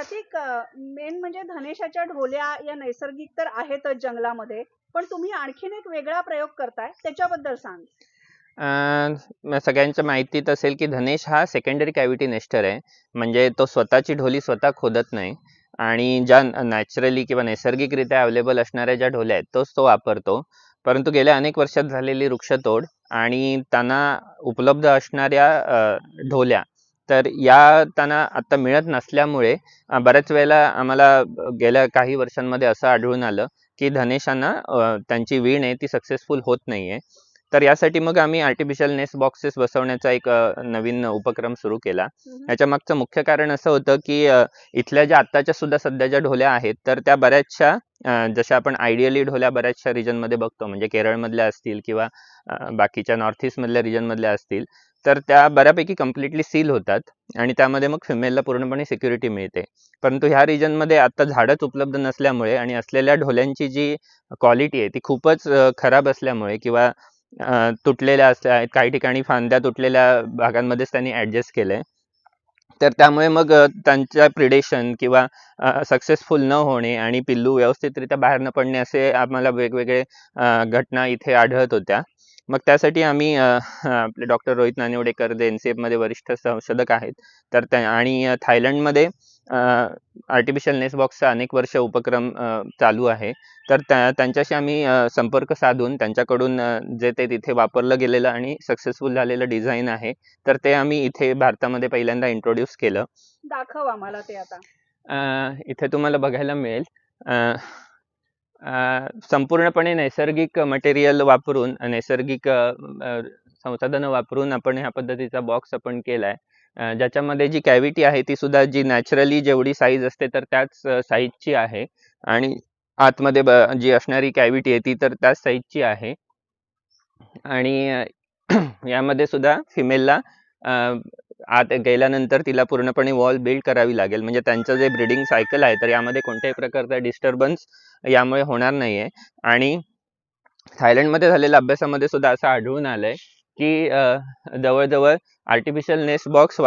प्रतीक main म्हणजे धनेशाच्या ढोल्या या नैसर्गिक तर आहेतच जंगलामध्ये. पण तुम्ही आणखीन एक वेगळा प्रयोग करताय त्याच्याबद्दल सांग. सगळ्यांच्या माहितीत असेल की धनेश हा सेकंडरी कॅव्हिटी नेस्टर आहे. म्हणजे तो स्वतःची ढोली स्वतः खोदत नाही. आणि ज्या नॅचरली किंवा नैसर्गिकरित्या अवेलेबल असणाऱ्या ज्या ढोल्या आहेत तोच तो वापरतो. परंतु गेल्या अनेक वर्षात झालेली वृक्षतोड आणि त्यांना उपलब्ध असणाऱ्या ढोल्या तर या त्यांना आता मिळत नसल्यामुळे बऱ्याच वेळेला आम्हाला गेल्या काही वर्षांमध्ये असं आढळून आलं की धनेशांना त्यांची वीण आहे ती सक्सेसफुल होत नाहीये. तर यासाठी मग आम्ही आर्टिफिशियल नेस्ट बॉक्सेस बसवण्याचा एक नवीन उपक्रम सुरू केला. याच्या मागचं मुख्य कारण असं होतं की इथल्या ज्या आत्ताच्या सुद्धा सध्याच्या ढोल्या आहेत तर त्या बऱ्याचशा जशा आपण आयडियली ढोल्या बऱ्याचशा रिजनमध्ये बघतो म्हणजे केरळमधल्या असतील किंवा बाकीच्या नॉर्थ ईस्टमधल्या रिजनमधल्या असतील तर त्या बऱ्यापैकी कम्प्लिटली सील होतात आणि त्यामध्ये मग फिमेलला पूर्णपणे सिक्युरिटी मिळते. परंतु ह्या रिजनमध्ये आता झाडच उपलब्ध नसल्यामुळे आणि असलेल्या ढोल्यांची जी क्वालिटी आहे ती खूपच खराब असल्यामुळे किंवा तुटलेल्या असल्या काही ठिकाणी फांद्या तुटलेल्या भागांमध्येच त्यांनी ॲडजस्ट केलंय. तर त्यामुळे मग त्यांच्या प्रिडेशन किंवा सक्सेसफुल न होणे आणि पिल्लू व्यवस्थितरित्या बाहेर न पडणे असे आम्हाला वेगवेगळे घटना इथे आढळत होत्या. मग त्यासाठी आम्ही आपले डॉक्टर रोहित नानिवडेकर जे एन सी एफमध्ये वरिष्ठ संशोधक आहेत तर त्या आणि थायलंडमध्ये आर्टिफिशियल नेस बॉक्सचा अनेक वर्ष उपक्रम चालू आहे. तर त्या त्यांच्याशी आम्ही संपर्क साधून त्यांच्याकडून जे ते तिथे वापरलं गेलेलं आणि सक्सेसफुल झालेलं डिझाईन आहे तर ते आम्ही इथे भारतामध्ये पहिल्यांदा इंट्रोड्यूस केलं. दाखव आम्हाला ते आता. इथे तुम्हाला बघायला मिळेल. संपूर्णपणे नैसर्गिक मटेरियल वापरून नैसर्गिक संसाधनं वापरून आपण ह्या पद्धतीचा बॉक्स आपण केलाय. आहे ज्याच्यामध्ये जी कॅव्हिटी आहे ती सुद्धा जी नॅचरली जेवढी साईज असते तर त्याच साईजची आहे. आणि आतमध्ये ब जी असणारी कॅव्हिटी आहे ती तर त्याच साईजची आहे. आणि यामध्ये सुद्धा फिमेलला आत गेल्यानंतर तिला पूर्णपणे वॉल बिल्ड करावी लागेल. म्हणजे त्यांचं जे ब्रिडिंग सायकल आहे तर यामध्ये कोणत्याही प्रकारचा डिस्टर्बन्स यामुळे होणार नाहीये. आणि थायलंडमध्ये झालेल्या अभ्यासामध्ये सुद्धा असं आढळून आलंय की जवळजवळ आर्टिफिशियल नेस्ट बॉक्स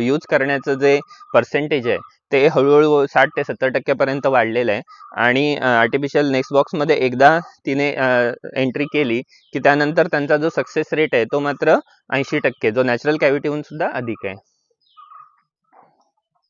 यूज करण्याचं जे पर्सेंटेज आहे ते हळूहळू साठ ते सत्तर टक्क्यापर्यंत वाढलेलं आहे. आणि आर्टिफिशियल नेक्स्ट बॉक्समध्ये एकदा तिने एंट्री केली की त्यानंतर त्यांचा जो सक्सेस रेट आहे तो मात्र ऐंशी टक्के जो नॅचरल कॅव्हिटीहून सुद्धा अधिक आहे.